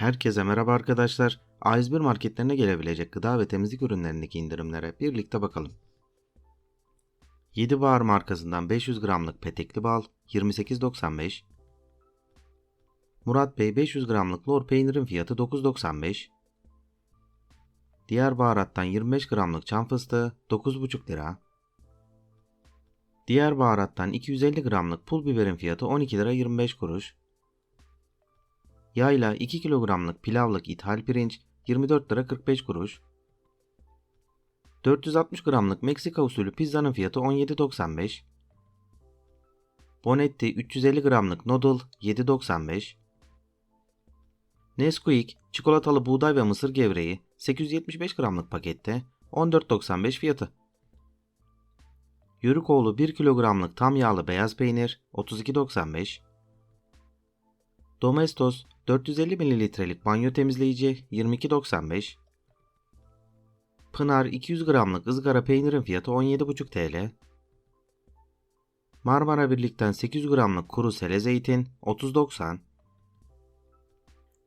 Herkese merhaba arkadaşlar. A101 marketlerine gelebilecek gıda ve temizlik ürünlerindeki indirimlere birlikte bakalım. 7 Bar markasından 500 gramlık petekli bal 28.95 Murat Bey 500 gramlık lor peynirin fiyatı 9.95 Diğer baharattan 25 gramlık çam fıstığı 9.5 lira Diğer baharattan 250 gramlık pul biberin fiyatı 12 lira 25 kuruş Yayla 2 kilogramlık pilavlık ithal pirinç 24 lira 45 kuruş. 460 gramlık Meksika usulü pizzanın fiyatı 17.95. Bonetti 350 gramlık noodle 7.95. Nesquik çikolatalı buğday ve mısır gevreği 875 gramlık pakette 14.95 fiyatı. Yörükoğlu 1 kilogramlık tam yağlı beyaz peynir 32.95. Domestos 450 mililitrelik banyo temizleyici 22.95. Pınar 200 gramlık ızgara peynirin fiyatı 17,5 TL. Marmara Birlik'ten 800 gramlık kuru sele zeytin 30.90.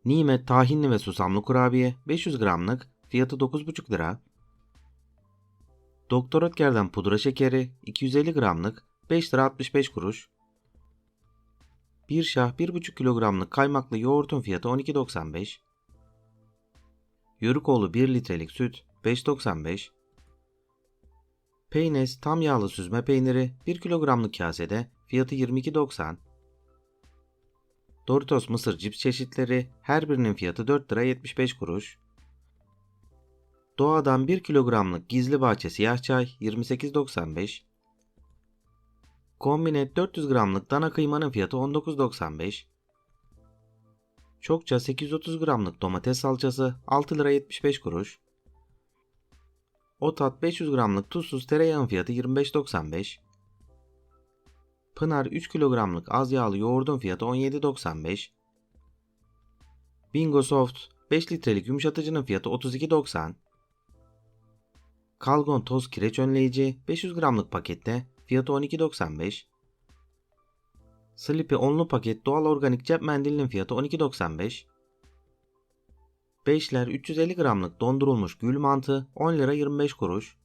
Nimet tahinli ve susamlı kurabiye 500 gramlık fiyatı 9,5 lira. Doktor Ötker'den pudra şekeri 250 gramlık 5 lira 65 kuruş. Bir şah 1,5 kilogramlık kaymaklı yoğurtun fiyatı 12.95. Yörükoğlu 1 litrelik süt 5.95. Peynes tam yağlı süzme peyniri 1 kilogramlık kasede fiyatı 22.90. Doritos mısır cips çeşitleri her birinin fiyatı 4 lira 75 kuruş. Doğadan 1 kilogramlık gizli bahçe siyah çay 28.95. Kombine 400 gramlık dana kıymanın fiyatı 19.95. Çokça 830 gramlık domates salçası 6 lira 75 kuruş. Otat 500 gramlık tuzsuz tereyağın fiyatı 25.95. Pınar 3 kilogramlık az yağlı yoğurdun fiyatı 17.95. Bingo Soft 5 litrelik yumuşatıcının fiyatı 32.90. Kalgon toz kireç önleyici 500 gramlık pakette Fiyatı 12.95. Sleepy onlu paket doğal organik cep mendilinin fiyatı 12.95. Beşler 350 gramlık dondurulmuş gül mantı 10 lira 25 kuruş.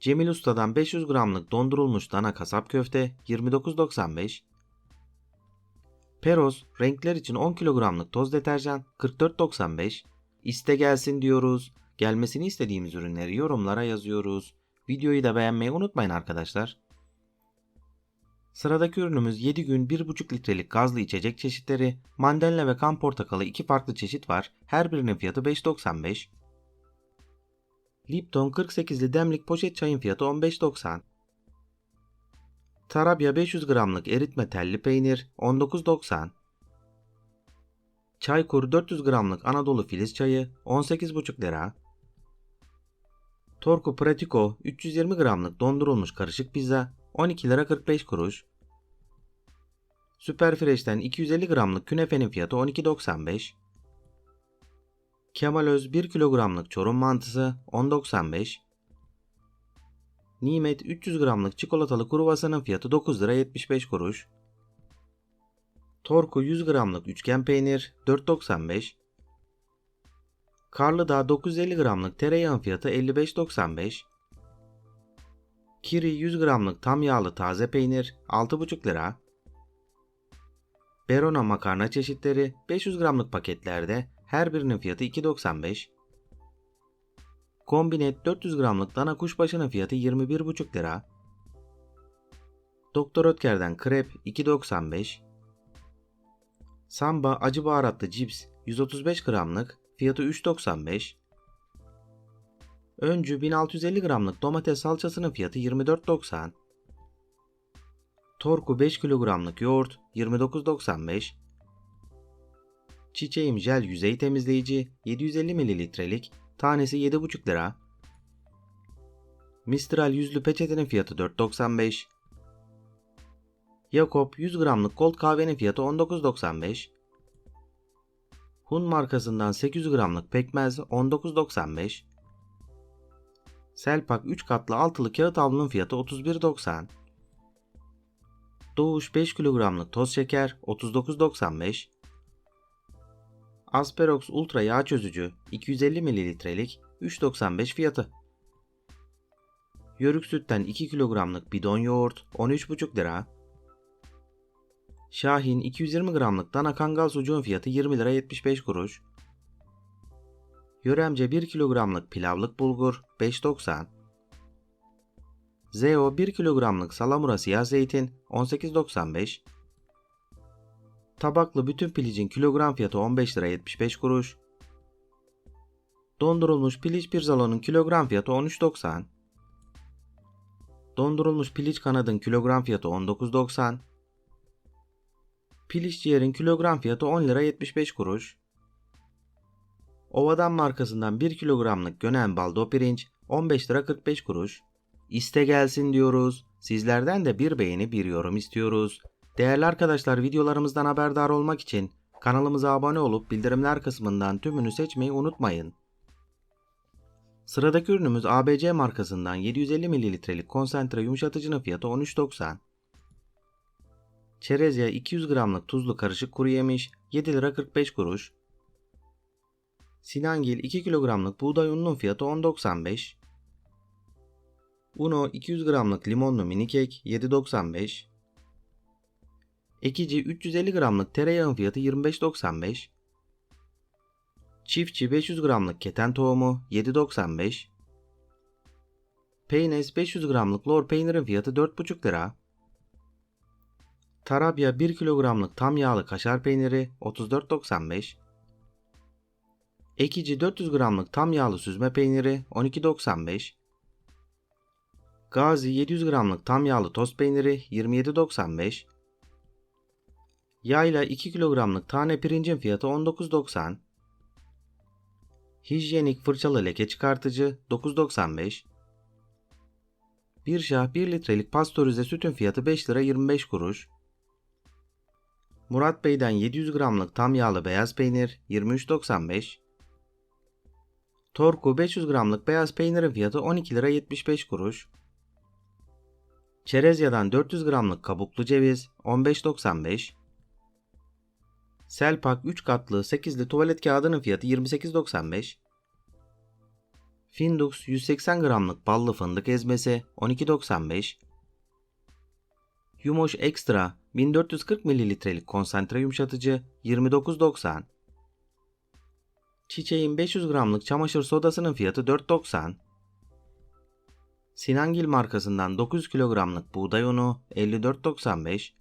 Cemil Usta'dan 500 gramlık dondurulmuş dana kasap köfte 29.95. Peros renkler için 10 kilogramlık toz deterjan 44.95. İste gelsin diyoruz. Gelmesini istediğimiz ürünleri yorumlara yazıyoruz. Videoyu da beğenmeyi unutmayın arkadaşlar. Sıradaki ürünümüz 7 gün 1,5 litrelik gazlı içecek çeşitleri, mandalina ve kan portakalı iki farklı çeşit var. Her birinin fiyatı 5.95. Lipton 48'li demlik poşet çayın fiyatı 15.90. Tarabya 500 gramlık eritme telli peynir 19.90. Çaykur 400 gramlık Anadolu filiz çayı 18,5 lira. Torku Pratico 320 gramlık dondurulmuş karışık pizza 12 lira 45 kuruş. Süper Fresh'ten 250 gramlık künefenin fiyatı 12.95. Kemalöz 1 kilogramlık çorum mantısı 10.95. Nimet 300 gramlık çikolatalı kruvasanın fiyatı 9 lira 75 kuruş. Torku 100 gramlık üçgen peynir 4.95. Karlıdağ 950 gramlık tereyağın fiyatı 55.95. Kiri 100 gramlık tam yağlı taze peynir 6,5 lira. Berona makarna çeşitleri 500 gramlık paketlerde her birinin fiyatı 2.95. Kombinet 400 gramlık dana kuşbaşının fiyatı 21,5 lira. Doktor Ötker'den krep 2.95. Samba acı baharatlı cips 135 gramlık Fiyatı 3.95. Öncü 1650 gramlık domates salçasının fiyatı 24.90. Torku 5 kilogramlık yoğurt 29.95. Çiçeğim jel yüzey temizleyici 750 mililitrelik tanesi 7,5 lira. Mistral yüzlü peçetenin fiyatı 4.95. Yakob 100 gramlık gold kahvenin fiyatı 19.95. Hun markasından 800 gramlık pekmez 19.95. Selpak 3 katlı altılı kağıt havlunun fiyatı 31.90. Doğuş 5 kilogramlık toz şeker 39.95. Asperox Ultra yağ çözücü 250 mililitrelik 3.95 fiyatı. Yörük sütten 2 kilogramlık bidon yoğurt 13,5 lira. Şahin 220 gramlık dana kangal sucuğun fiyatı 20 lira 75 kuruş. Yöremce 1 kilogramlık pilavlık bulgur 5.90. Zeo 1 kilogramlık salamura siyah zeytin 18.95. Tabaklı bütün pilicin kilogram fiyatı 15 lira 75 kuruş. Dondurulmuş piliç pirzolonun kilogram fiyatı 13.90. Dondurulmuş piliç kanadın kilogram fiyatı 19.90. Piliç ciğerin kilogram fiyatı 10 lira 75 kuruş. Ovadan markasından 1 kilogramlık gönen baldo pirinç 15 lira 45 kuruş. İste gelsin diyoruz. Sizlerden de bir beğeni bir yorum istiyoruz. Değerli arkadaşlar videolarımızdan haberdar olmak için kanalımıza abone olup bildirimler kısmından tümünü seçmeyi unutmayın. Sıradaki ürünümüz ABC markasından 750 mililitrelik konsantre yumuşatıcının fiyatı 13.90. Çerezya 200 gramlık tuzlu karışık kuru yemiş 7 lira 45 kuruş. Sinangil 2 kilogramlık buğday ununun fiyatı 10.95. Uno 200 gramlık limonlu mini kek 7.95. Ekici 350 gramlık tereyağın fiyatı 25.95. Çiftçi 500 gramlık keten tohumu 7.95. Peynes 500 gramlık lor peynirin fiyatı 4.5 lira. Tarabya 1 kilogramlık tam yağlı kaşar peyniri 34.95. Ekici 400 gramlık tam yağlı süzme peyniri 12.95. Gazi 700 gramlık tam yağlı tost peyniri 27.95. Yayla 2 kilogramlık tane pirincin fiyatı 19.90. Hijyenik fırçalı leke çıkartıcı 9.95. Bir şah 1 litrelik pastörize sütün fiyatı 5 lira 25 kuruş. Murat Bey'den 700 gramlık tam yağlı beyaz peynir 23.95. Torku 500 gramlık beyaz peynirin fiyatı 12 lira 75 kuruş. Çerezya'dan 400 gramlık kabuklu ceviz 15.95. Selpak 3 katlı 8'li tuvalet kağıdının fiyatı 28.95. Findux 180 gramlık ballı fındık ezmesi 12.95. Yumoş Extra 1440 mililitrelik konsantre yumuşatıcı 29.90. Çiçeğin 500 gramlık çamaşır sodasının fiyatı 4.90. Sinangil markasından 900 kilogramlık buğday unu 54.95.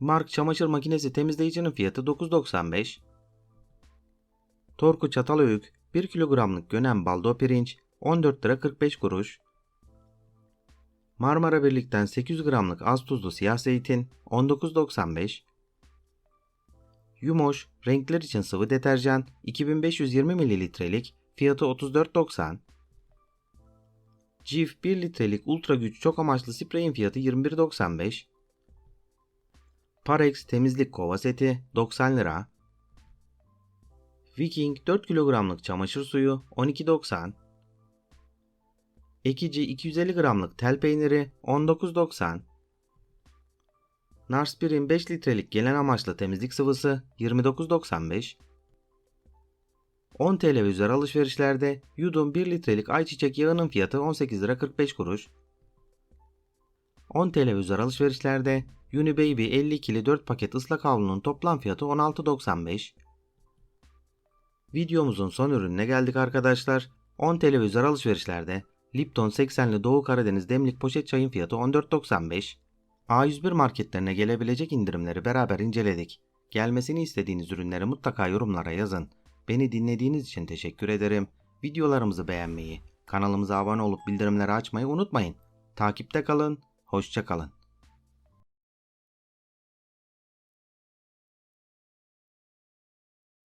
Mark çamaşır makinesi temizleyicinin fiyatı 9.95. Torku Çatalhöyük 1 kilogramlık gönen baldo pirinç 14 lira 45 kuruş. Marmara Birlik'ten 800 gramlık az tuzlu siyah zeytin 19.95. Yumoş renkler için sıvı deterjan 2520 mililitrelik fiyatı 34.90. Cif 1 litrelik ultra güç çok amaçlı spreyin fiyatı 21.95. Parex temizlik kova seti 90 lira. Viking 4 kilogramlık çamaşır suyu 12.90. Ekici 250 gramlık tel peyniri 19.90. Narspirin 5 litrelik gelen amaçlı temizlik sıvısı 29.95. 10 TL alışverişlerde Yudum 1 litrelik ayçiçek yağının fiyatı 18 lira 45 kuruş. 10 TL alışverişlerde Unibaby 52'li 4 paket ıslak havlunun toplam fiyatı 16.95. Videomuzun son ürününe geldik arkadaşlar. 10 TL alışverişlerde Lipton 80'li Doğu Karadeniz demlik poşet çayın fiyatı 14.95. A101 marketlerine gelebilecek indirimleri beraber inceledik. Gelmesini istediğiniz ürünleri mutlaka yorumlara yazın. Beni dinlediğiniz için teşekkür ederim. Videolarımızı beğenmeyi, kanalımıza abone olup bildirimleri açmayı unutmayın. Takipte kalın, hoşça kalın.